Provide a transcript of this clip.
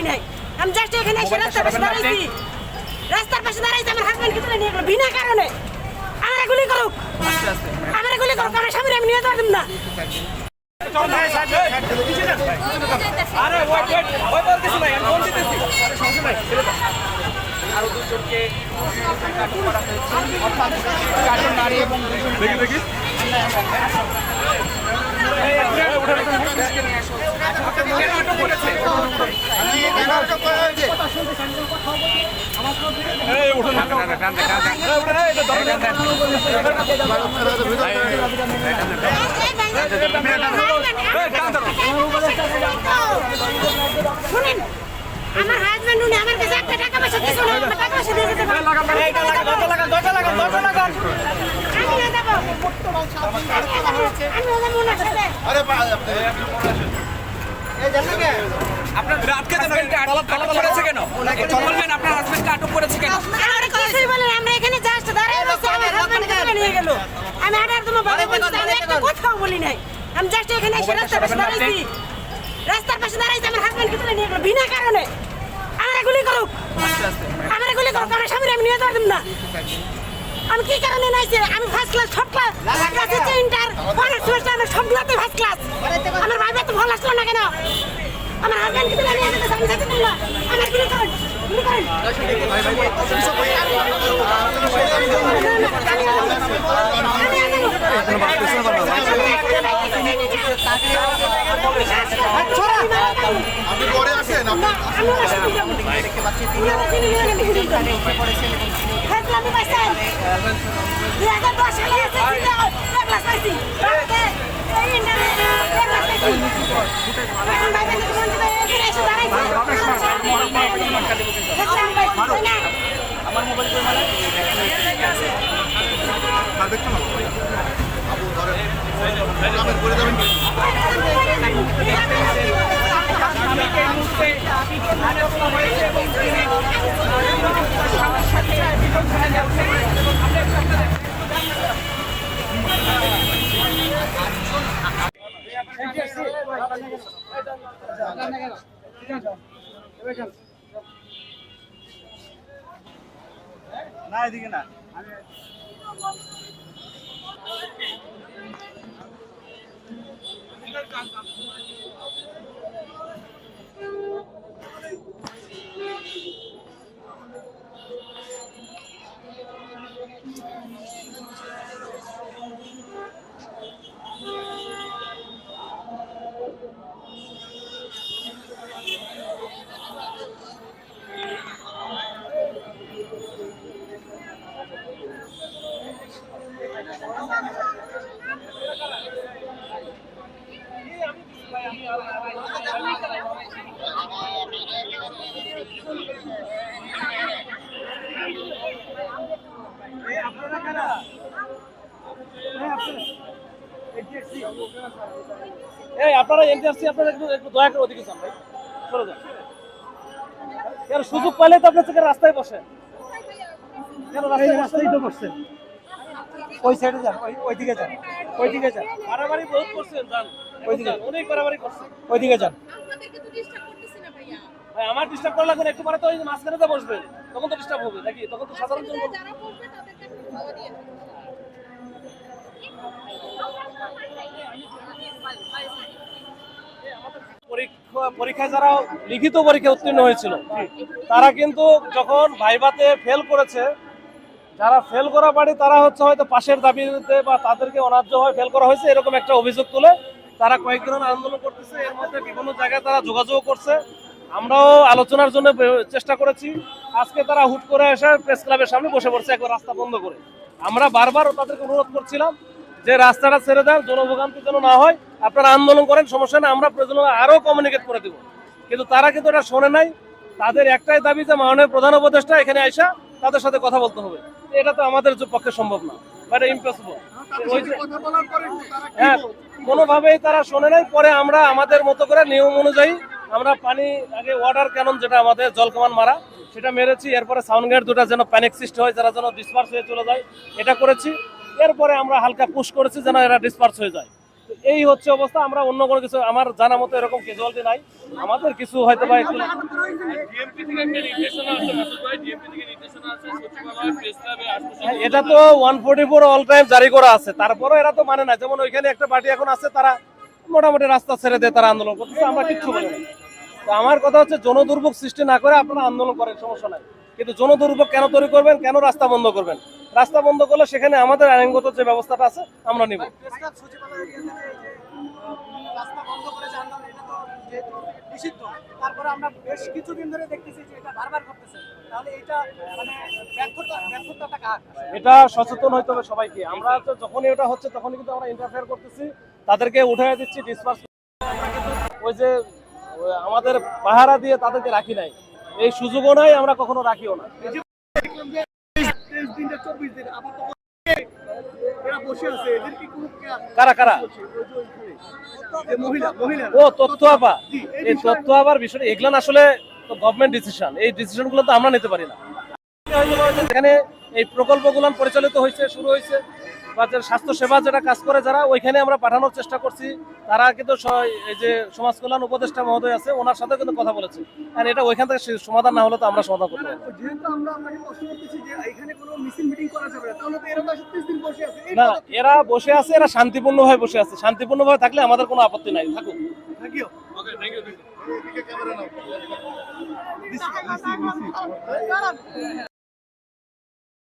বলি নাই। আমি জাস্ট এখানে এসে রাস্তার পাশে দাঁড়াইছি। রাস্তার পাশে দাঁড়াইছি আমার হাজবেন্ডকে তুলে নিয়ে গেলো বিনা কারণে। আমার গুলি করুক। আমার গুলি করুক আমার স্বামীর আমি নিয়ে যাওয়ার না। আরে ওয়েট ওয়েট ওই বলতেছি না আমি ফোন দিতেছি। আরে সমস্যা নাই আরও দুজনকে আটক করা হয়েছে। অর্থাৎ চারজন নারী এবং দুজন দেখি দেখি আটক করেছে এই উঠুন না, না, না, টান দে, টান দে। এই উঠুন, এই, এটা ধরো, টান দে। শুনেন আমার হাজবেন্ড উনি আমার কাছে একটা টাকা পয়সা দিছিল না টাকা পয়সা দিয়ে দিতে পারবে এইটা লাগান, লাগান, লাগান, লাগান। আমি না যাব আমি না যাব ওনার সাথে আপনার রাতকে হাজবেন্ডকে আটক আমি আটার তোমার কথাও বলি নাই। আমি জাস্ট এখানে এসে রাস্তার পাশে দাঁড়াইছি। রাস্তার পাশে দাঁড়াইছি আমার হাজবেন্ডকে তুলে নিয়ে গেল বিনা কারণে। আমার গুলি করুক। আমার গুলি করুক আমার স্বামীর আমি নিয়ে যাওয়ার না। আমি কি কারণে নাইছে? আমি ফার্স্ট ক্লাস সব ক্লাস ক্লাস হচ্ছে ইন্টার অনার্স সেমিস্টার আমি সবগুলোতে ফার্স্ট ক্লাস আমার ভাই তো ভালো আসলো না কেন? আমার হাজবেন্ডকে তুলে নিয়ে যেতে আমি যেতে দিন না আমার গুলি করুন গুলি করুন আপনি পরে আসেন আপনি দেখতে না আপু ধরেন করে যাবেন কি? না এদিকে না এই আপনারা এনটিআরসি আপনারা একটু একটু দয়া করে ওদিকে যান ভাই। চলে যান। কেন সুযোগ পাইলে তো আপনার থেকে রাস্তায় বসেন কেন রাস্তায় রাস্তায় তো বসছেন ওই সাইডে যান ওই ওই দিকে যান। ওই দিকে যান। বাড়াবাড়ি বহুত করছেন যান। ওই দিকে অনেক বাড়াবাড়ি করছেন। ওই দিকে যান। ভাই আমার ডিস্টার্ব করা লাগবে একটু পরে তো ওই মাঝখানে তো বসবেন। তখন তো ডিস্টার্ব হবে নাকি? তখন তো সাধারণ জন বলবে। যারা বলবে তাদেরকে একটু খাওয়া দিয়ে দেবো। পরীক্ষা পরীক্ষায় যারা লিখিত পরীক্ষা উত্তীর্ণ হয়েছিল, তারা কিন্তু যখন ভাইভাতে ফেল করেছে, যারা ফেল করা পারে তারা হচ্ছে হয়তো পাশের দাবিতে বা তাদেরকে অনার্য হয় ফেল করা হয়েছে, এরকম একটা অভিযোগ তুলে তারা কয়েকদিন আন্দোলন করতেছে, এর মধ্যে বিভিন্ন জায়গায় তারা যোগাযোগ করছে। আমরাও আলোচনার জন্য চেষ্টা করেছি। আজকে তারা হুট করে এসে প্রেস ক্লাবের সামনে বসে পড়ছে, একবার রাস্তা বন্ধ করে। আমরা বারবার তাদেরকে অনুরোধ করছিলাম যে রাস্তাটা ছেড়ে দেন জনভোগান্তি যেন না হয় আপনারা আন্দোলন করেন সমস্যা না আমরা প্রয়োজন আরও কমিউনিকেট করে দেবো। কিন্তু তারা কিন্তু এটা শোনে নাই। তাদের একটাই দাবি যে মাননীয় প্রধান উপদেষ্টা এখানে আইসা তাদের সাথে কথা বলতে হবে। এটা তো আমাদের পক্ষে সম্ভব না এটা ইম্পসিবল হ্যাঁ কোনোভাবেই তারা শোনে নাই। পরে আমরা আমাদের মতো করে নিয়ম অনুযায়ী আমরা পানি আগে ওয়াটার ক্যানন যেটা আমাদের জল কামান মারা সেটা মেরেছি। এরপরে সাউন্ড গেট দুটা যেন প্যানিক সৃষ্টি হয় যারা যেন ডিসপার্স হয়ে চলে যায় এটা করেছি। এরপরে আমরা হালকা পুশ করেছি যেন এরা ডিসপার্স হয়ে যায়। এই হচ্ছে অবস্থা আমরা অন্য কোনো কিছু আমার জানা মতো এরকম ক্যাজুয়ালিটি নাই। আমাদের কিছু হয়তো বা একটু হ্যাঁ, এটা তো one forty four all time জারি করা আছে। তারপরও এরা তো মানে না যেমন ওইখানে একটা পার্টি এখন আছে তারা মোটামুটি রাস্তা ছেড়ে দিয়ে তারা আন্দোলন করতেছে আমরা কিচ্ছু বলি না। তো আমার কথা হচ্ছে জনদুর্ভোগ সৃষ্টি না করে আপনারা আন্দোলন করেন সমস্যা নাই। কিন্তু জনদুর্ভোগ কেন তৈরি করবেন? কেন রাস্তা বন্ধ করবেন? রাস্তা বন্ধ করলে সেখানে আমাদের আইনগত যে ব্যবস্থাটা আছে আমরা নিব। এটা এটা এটা মানে এটা সচেতন হইতে হবে সবাইকে। আমরা তো যখনই ওটা হচ্ছে তখনই কিন্তু আমরা ইন্টারফেয়ার করতেছি। তাদেরকে উঠে দিচ্ছি ডিসপার্স ওই যে আমাদের পাহারা দিয়ে তাদেরকে রাখি নাই। এই সুযোগও নাই, আমরা কখনো রাখিও না। কারা ও তথ্য এই তথ্য বিষয় আসলে গভর্নমেন্ট ডিসিশন এই ডিসিশন আমরা নিতে পারি না। এখানে এই প্রকল্পগুলো পরিচালিত হয়েছে, শুরু হয়েছে। বা স্বাস্থ্য সেবা যেটা কাজ করে যারা ওইখানে আমরা পাঠানোর চেষ্টা করছি তারা কিন্তু এই যে সমাজ কল্যাণ উপদেষ্টা মহোদয় আছে ওনার সাথে কিন্তু কথা বলেছে আর এটা ওইখান থেকে সমাধান না হলে তো আমরা সমাধান করতে না। যেহেতু আমরা আপনাকে প্রশ্ন করতেছি যে এখানে কোনো মিছিল মিটিং করা যাবে না তাহলে তো এরা বসে আছে না এরা বসে আছে এরা শান্তিপূর্ণভাবে বসে আছে শান্তিপূর্ণভাবে থাকলে আমাদের কোনো আপত্তি নাই থাকুক thank you okay thank you camera now